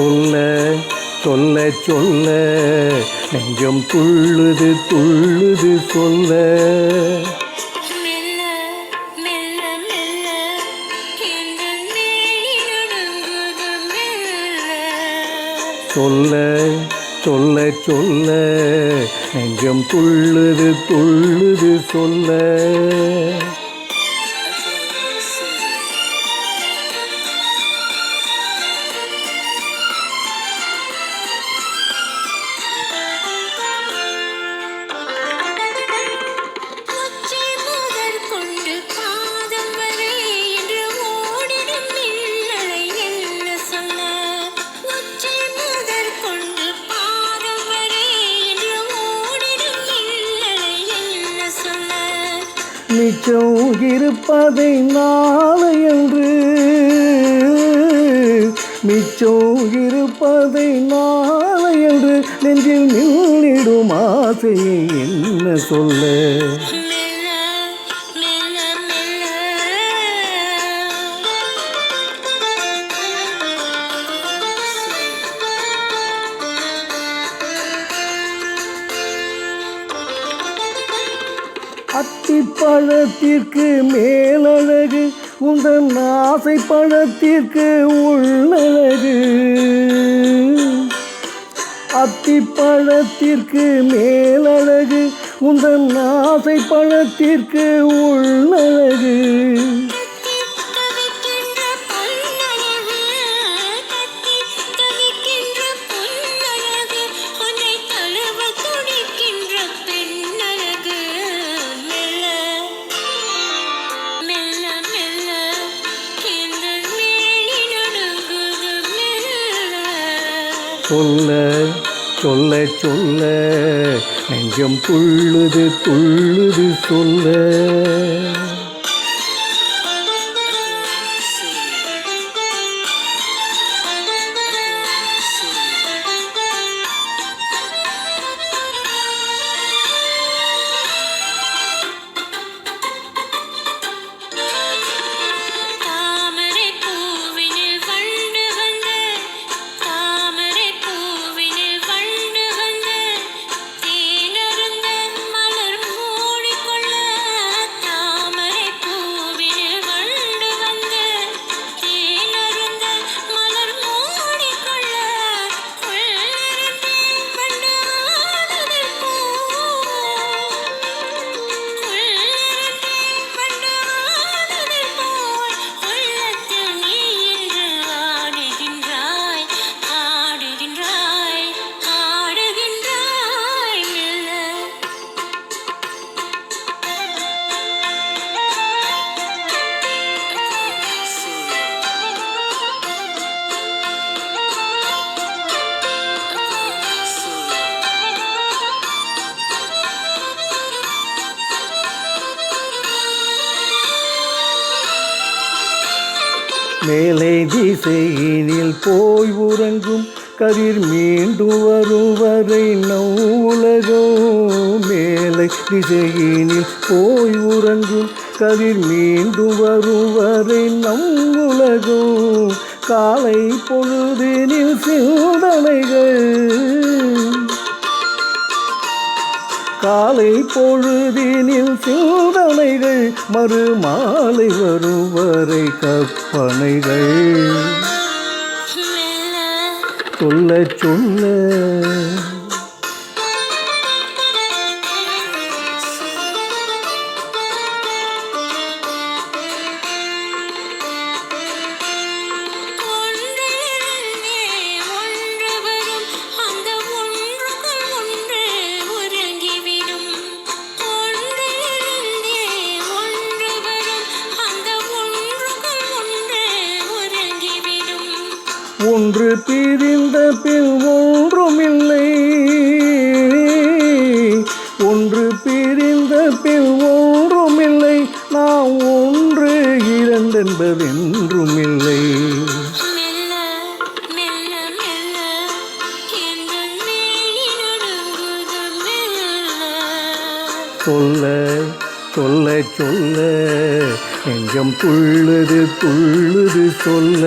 சொல்ல சொல்ல சொல்ல நெஞ்சம் துள்ளுது துள்ளுது சொல்ல. சொல்ல சொல்ல சொல்ல நெஞ்சம் துள்ளுது துள்ளுது சொல்ல. மிச்சம் இருப்பதை நாளை என்று மிச்சம் இருப்பதை நாளை என்று நெஞ்சில் நின்றிடும் ஆசையை என்ன சொல்ல? அத்திப்பழத்திற்கு மேலழகு உந்தன் ஆசை பழத்திற்கு உள்ளழகு. அத்திப்பழத்திற்கு மேலழகு உந்தன் ஆசை பழத்திற்கு உள்ளழகு. சொல்ல சொல்ல சொல்ல நெஞ்சம் துள்ளுது துள்ளுது சொல்ல. மேலை திசையினில் போய் உறங்கும் கதிர் மீண்டும் வரும் வரை நம் மேலை திசையினில் போய் உறங்கும் கதிர் மீண்டும் வரும் வரை நம் உலகம் காலை பொழுதினில் சிந்தனைகள் காலை பொழுதினில் சிந்தனைகள் மறுமாலை வரும் வரை கற்பனைகள் சொல்ல சொல்ல. ஒன்று பிரிந்த பின் ஒன்றுமில்லை ஒன்று பிரிந்த பின் ஒன்றுமில்லை நாம் ஒன்று இரண்டென்பதென்றுமில்லை மேனி நடுங்குது மெல்ல. சொல்ல சொல்ல சொல்ல நெஞ்சம் துள்ளுது துள்ளுது சொல்ல.